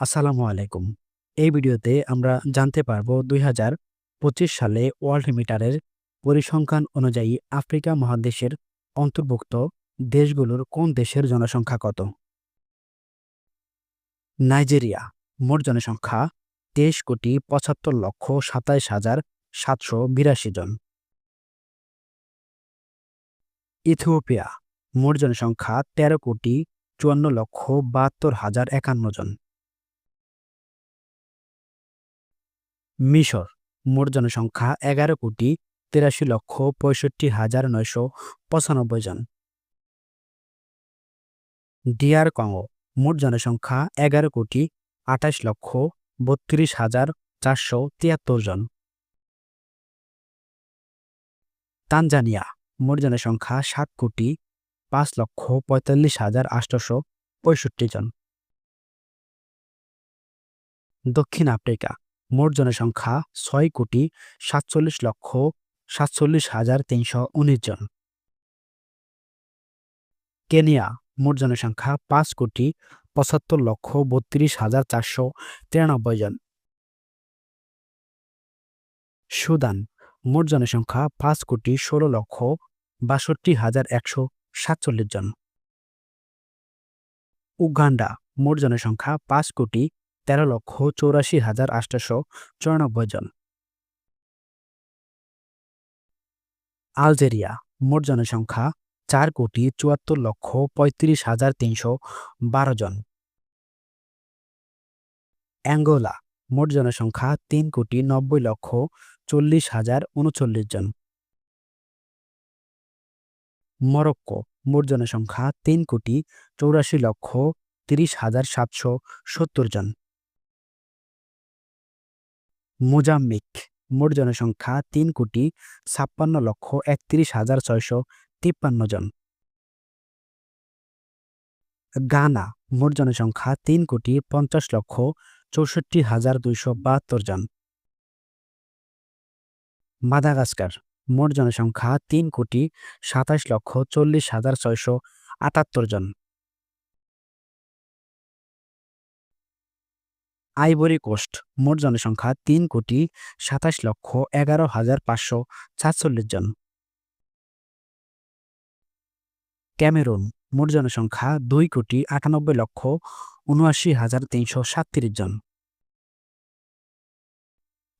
আসসালামু আলাইকুম। এই ভিডিওতে আমরা জানতে পারব দুই হাজার পঁচিশ সালে ওয়ার্ল্ড মিটারের পরিসংখ্যান অনুযায়ী আফ্রিকা মহাদেশের অন্তর্ভুক্ত দেশগুলোর কোন দেশের জনসংখ্যা কত? নাইজেরিয়া, মোট জনসংখ্যা তেইশ কোটি পঁচাত্তর লক্ষ সাতাইশ হাজার সাতশো বিরাশি জন। ইথিওপিয়া, মোট জনসংখ্যা তেরো কোটি চুয়ান্ন লক্ষ বাহাত্তর হাজার একান্ন জন। মিশর। মোট জনসংখ্যা এগারো কোটি তিরাশি লক্ষ পঁয়ষট্টি হাজার নয়শো পঁচানব্বই জন। ডিয়ার কঙ্গো, মোট জনসংখ্যা এগারো কোটি আঠাশ লক্ষ বত্রিশ হাজার চারশো তিয়াত্তর জন। তানজানিয়া, মোট জনসংখ্যা সাত কোটি পাঁচ লক্ষ পঁয়তাল্লিশ হাজার আটশোশো পঁয়ষট্টি জন। দক্ষিণ আফ্রিকা মোট জনসংখ্যা ছয় কোটি সাতচল্লিশ লক্ষ সাতচল্লিশ হাজার তিনশো উনিশ জন। কেনিয়া, মোট জনসংখ্যা পাঁচ কোটি পঁচাত্তর লক্ষ বত্রিশ হাজার চারশো তিরানব্বই জন। সুদান, মোট জনসংখ্যা পাঁচ কোটি ষোলো লক্ষ বাষট্টি হাজার একশো সাতচল্লিশ জন। উগান্ডা, মোট জনসংখ্যা পাঁচ কোটি তেরো লক্ষ চৌরাশি হাজার আটশোশো চুরানব্বই জন। আলজেরিয়া, মোট জনসংখ্যা চার কোটি চুয়াত্তর লক্ষ পঁয়ত্রিশ হাজার তিনশো বারো জন। অ্যাঙ্গোলা, মোট জনসংখ্যা তিন কোটি নব্বই লক্ষ চল্লিশ হাজার উনচল্লিশ জন। মরক্কো, মোট জনসংখ্যা তিন কোটি চৌরাশি লক্ষ তিরিশ হাজার সাতশো সত্তর জন। মোজাম্বিক। মোট জনসংখ্যা তিন কোটি ছাপ্পান্ন লক্ষ একত্রিশ হাজার ছয়শো তিপ্পান্ন জন। গানা, মোট জনসংখ্যা তিন কোটি পঞ্চাশ লক্ষ চৌষট্টি হাজার দুইশো বাহাত্তর জন। মাদাগাস্কার, মোট জনসংখ্যা তিন কোটি সাতাশ লক্ষ চল্লিশ হাজার ছয়শো আটাত্তর জন। আইভরি কোস্ট, মোট জনসংখ্যা তিন কোটি সাতাশ লক্ষ এগারো হাজার পাঁচশো সাতচল্লিশ জন। ক্যামেরুন, মোট জনসংখ্যা দুই কোটি আটানব্বই লক্ষ উনআশি হাজার তিনশো সাতত্রিশ জন।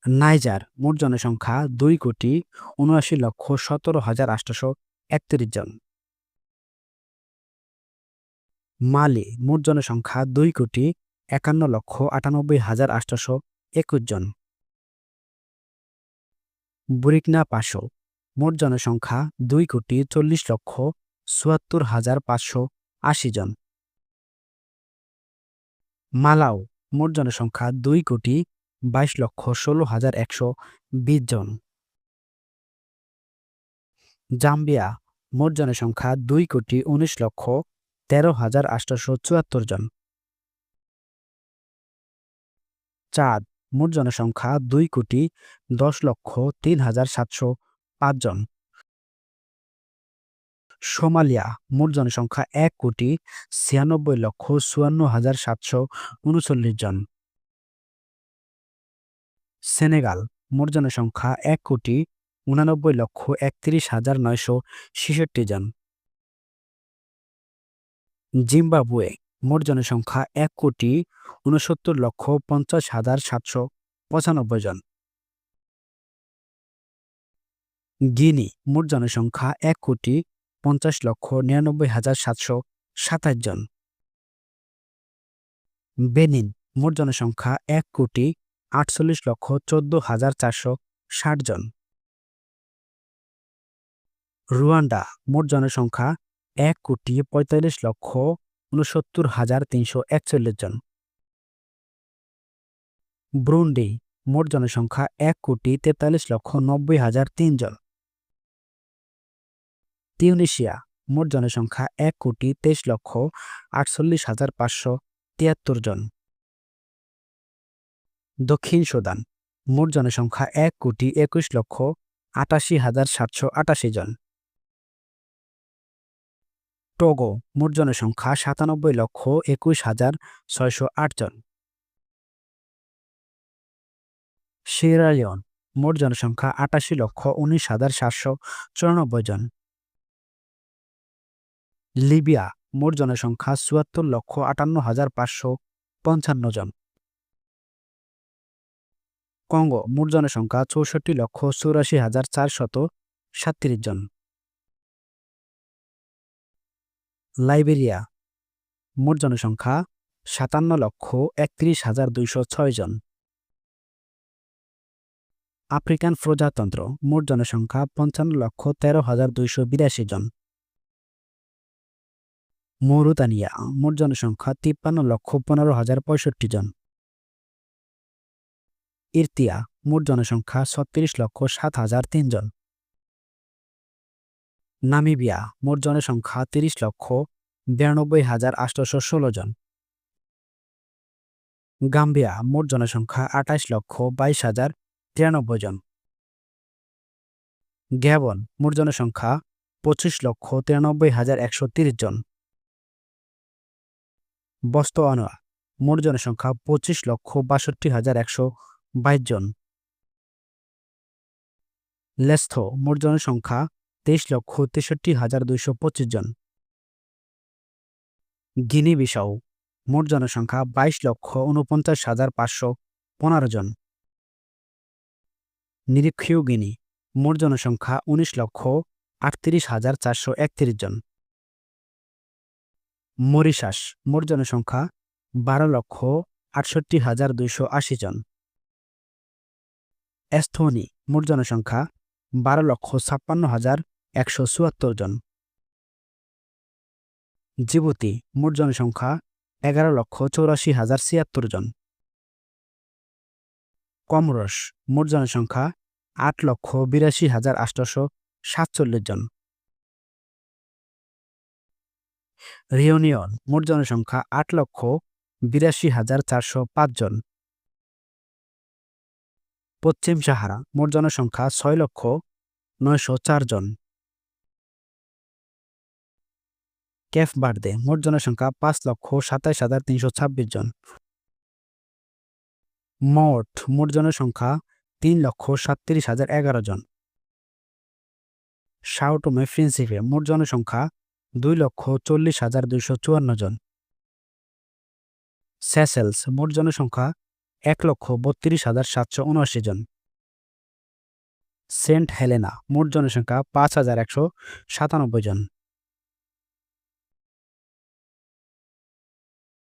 নাইজার, মোট জনসংখ্যা দুই কোটি উনআশি লক্ষ সতেরো হাজার আটশোশো একত্রিশ জন। মালি, মোট জনসংখ্যা দুই কোটি একান্ন লক্ষ আটানব্বই হাজার আটশোশো একুশ জন। বুরিকনা পাশো মোট জনসংখ্যা দুই কোটি চল্লিশ লক্ষ চুয়াত্তর হাজার পাঁচশো আশি জন। মালাও। মোট জনসংখ্যা দুই কোটি বাইশ লক্ষ ষোলো হাজার একশো বিশ জন। জাম্বিয়া। মোট জনসংখ্যা দুই কোটি উনিশ লক্ষ তেরো হাজার আটশোশো চুয়াত্তর জন। চাঁদ। মোট জনসংখ্যা দুই কোটি দশ লক্ষ তিন হাজার সাতশো পাঁচ জন। সোমালিয়া, মোট জনসংখ্যা এক কোটি ছিয়ানব্বই লক্ষ চুয়ান্ন হাজার সাতশো উনচল্লিশ জন। সেনেগাল, মোট জনসংখ্যা এক কোটি উনানব্বই লক্ষ একত্রিশ হাজার নয়শো ছেষট্টি জন। জিম্বাবুয়ে মোট জনসংখ্যা এক কোটি উনসত্তর লক্ষ পঞ্চাশ হাজার সাতশো পঁচানব্বই জন। গিনি, মোট জনসংখ্যা এক কোটি পঞ্চাশ লক্ষ নিরানব্বই হাজার সাতশো সাতাশ জন। বেনিন, মোট জনসংখ্যা এক কোটি আটচল্লিশ লক্ষ চোদ্দ হাজার চারশো ষাট জন। রুয়ান্ডা, মোট জনসংখ্যা এক কোটি পঁয়তাল্লিশ লক্ষ উনসত্তর হাজার তিনশো একচল্লিশ জন। ব্রুন্ডি, মোট জনসংখ্যা এক কোটি তেতাল্লিশ লক্ষ নব্বই হাজার তিন জন। তিউনিশিয়া, মোট জনসংখ্যা এক কোটি তেইশ লক্ষ আটচল্লিশ হাজার পাঁচশো তিয়াত্তর জন। দক্ষিণ সুদান, মোট জনসংখ্যা এক কোটি একুশ লক্ষ আটাশি হাজার সাতশো আটাশি জন। টোগো, মোট জনসংখ্যা সাতানব্বই লক্ষ একুশ হাজার ছয়শো আটজন সিরালিয়ন মোট জনসংখ্যা আটাশি লক্ষ উনিশ হাজার সাতশো চুরানব্বই জন। লিবিয়া, মোট জনসংখ্যা চুয়াত্তর লক্ষ আটান্ন হাজার পাঁচশো পঞ্চান্ন জন। কঙ্গো, মোট জনসংখ্যা চৌষট্টি লক্ষ চৌরাশি হাজার চারশত সাতত্রিশ জন। লাইবেরিয়া। মোট জনসংখ্যা সাতান্ন লক্ষ একত্রিশ হাজার দুইশো ছয় জন। আফ্রিকান প্রজাতন্ত্র, মোট জনসংখ্যা পঞ্চান্ন লক্ষ তেরো হাজার দুইশো বিরাশি জন। মৌরুতানিয়া, মোট জনসংখ্যা তিপ্পান্ন লক্ষ পনেরো হাজার পঁয়ষট্টি জন। ইরতিয়া, মোট জনসংখ্যা ছত্রিশ লক্ষ সাত হাজার তিন জন। নামিবিয়া, মোট জনসংখ্যা তিরিশ লক্ষ বিরানব্বই হাজার আটশোশো ষোলো জন। গাম্বিয়া, মোট জনসংখ্যা আঠাশ লক্ষ বাইশ হাজার তিরানব্বই জন। গ্যাবন, মোট জনসংখ্যা পঁচিশ লক্ষ তিরানব্বই হাজার একশো তিরিশ জন। বস্তোয়ানা মোট জনসংখ্যা পঁচিশ লক্ষ বাষট্টি হাজার একশো বাইশ জন। লেস্থো, মোট জনসংখ্যা তেইশ লক্ষ তেষট্টি হাজার দুইশো পঁচিশ জন। গিনি বিসাউ মোট জনসংখ্যা বাইশ লক্ষ উনপঞ্চাশ হাজার পাঁচশো পনেরো জন। নিরীক্ষীয় গিনি, মোট জনসংখ্যা উনিশ লক্ষ আটত্রিশ হাজার চারশো একত্রিশ জন। মরিশাস, মোট জনসংখ্যা বারো লক্ষ আটষট্টি হাজার দুইশো আশি জন। এস্থোনি মোট জনসংখ্যা বারো লক্ষ ছাপ্পান্ন হাজার একশো চুয়াত্তর জন। জিবুতি, মোট জনসংখ্যা এগারো লক্ষ চৌরাশি হাজার ছিয়াত্তর জন। কমরস, মোট জনসংখ্যা আট লক্ষ বিরাশি হাজার আটশোশো সাতচল্লিশ জন। রিউনিয়ন, মোট জনসংখ্যা আট লক্ষ বিরাশি হাজার চারশো জন। পশ্চিম সাহারা, মোট জনসংখ্যা ছয় লক্ষ নয়শো চার জন। ক্যাফ বার্দে মোট জনসংখ্যা পাঁচ লক্ষ সাতাইশ হাজার তিনশো ছাব্বিশ জন। মোট মোট জনসংখ্যা তিন লক্ষ সাতত্রিশ হাজার এগারো জন। সাউটোমে প্রিন্সিপে মোট জনসংখ্যা দুই লক্ষ চল্লিশ হাজার দুইশো চুয়ান্ন জন। স্যাসেলস, মোট জনসংখ্যা এক লক্ষ বত্রিশ হাজার সাতশো উনআশি জন। সেন্ট হেলেনা, মোট জনসংখ্যা পাঁচ হাজার একশো সাতানব্বই জন।